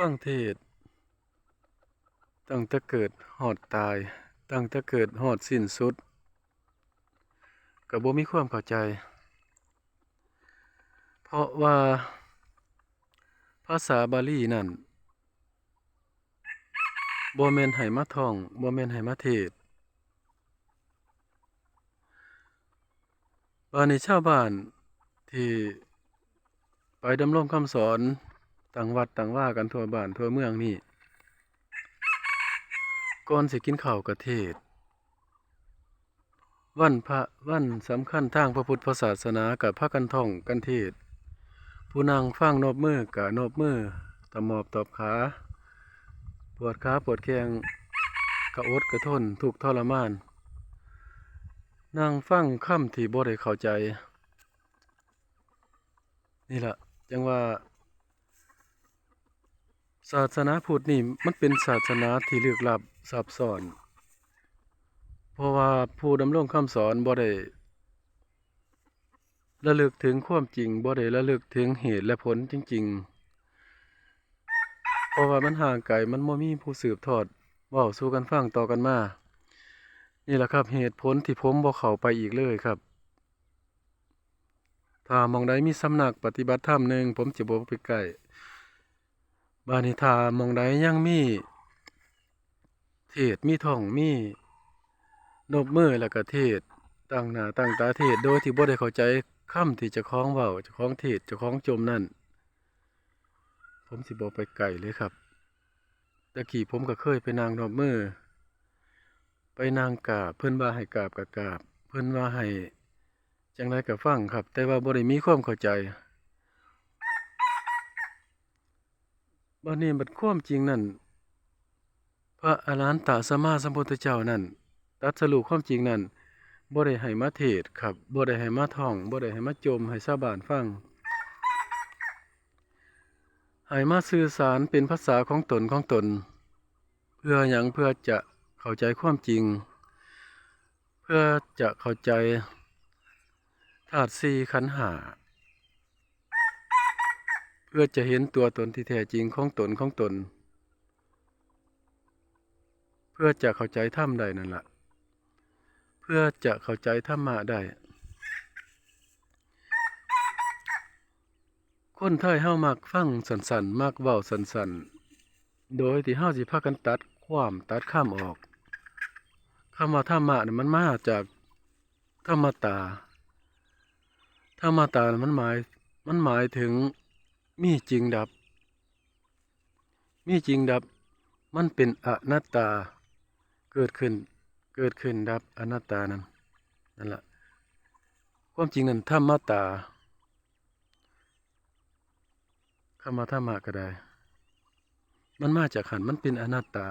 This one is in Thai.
ฟังเทศ ตั้งแต่เกิดฮอดตาย ตั้งแต่เกิดฮอดสิ้นสุดก็บ่มีความเข้าใจ เพราะว่าภาษาบาลีนั่นบ่แม่นให้มาท่องบ่แม่นให้มาเทศน์บานี้ชาวบ้านที่ไปดำรงคำสอน ต่างวัดต่างว่ากันทั่วบ้านทั่วเมืองนี่ก่อนสิกินข้าวก็เทศน์วันพระวันสำคัญทางพระพุทธศาสนากับพากันท่องกันเทศ ผู้นั่งฟังนบมือก็นบมือตะหมอบตบขา ปวดขาปวดแข้งกระอดกระทนทุกทรมานนั่งฟังคำที่บ่ได้เข้าใจ นี่ล่ะจังว่า ศาสนาพุทธนี่มันเป็นศาสนาที่ลึกลับซับซ้อน เพราะว่าผู้ดำรงคำสอนบ่ได้ระลึกถึงความจริงบ่ได้ระลึกถึงเหตุและผลจริง ๆ เพราะว่ามันห่างไกลมันบ่มีผู้สืบทอดเว้าสู่กันฟังต่อกันมา นี่แหละครับเหตุผลที่ผมบ่เข้าไปอีกเลยครับ ถ้ามองใดมีสำนักปฏิบัติธรรมหนึ่งผมจะบ่ไปใกล้ บานิทามองใดยังมี เทศมีท่องมีนบมือแล้วก็เทศตั้งหน้าตั้งตาเทศโดยที่บ่ได้เข้าใจคำที่จะคล้องเว้าจะคล้องเทศจะคล้องจมนั่น ผมสิบ่ไปไกลเลยครับตะกี้ผมก็เคยไปนางนบมือไปนางกาบเพิ่นว่าให้กาบก็กาบ เพิ่นว่าให้จังไรก็ฟังครับ แต่ว่าบ่ได้มีความเข้าใจ บัดนี้บัดความจริงนั่น พระอรหันตสัมมาสัมพุทธเจ้านั่นตรัสรู้ความจริงนั่นบ่ได้ให้มาเทศครับบ่ได้ให้มาท่องบ่ได้ให้มาจมให้ชาวบ้านฟังให้มาสื่อสารเป็นภาษาของตนของตน เพื่อหยังเพื่อจะเข้าใจความจริง เพื่อจะเข้าใจธาตุสี่ขันธ์ห้า พื่อจะเห็นตัวตนที่แท้จริงของตนของตน เพื่อจะเข้าใจธรรมได้นั่นละเพื่อจะเข้าใจธรรมะได้ คนไทยเฮามักฟังสันๆมักเว้าสันๆโดยที่เฮาสิพากันตัดความตัดข้ามออกคำว่าธรรมะนี่มันมาจากธรรมตาธรรมตามันหมายมันหมายถึง มีจริงดับ มีจริงดับ มันเป็นอนัตตา เกิดขึ้น เกิดขึ้นดับอนัตตานั้นนั่นแหละความจริงนั้นธรรมตาคำว่าธรรมะก็ได้ มันมาจากขันมันเป็นอนัตตา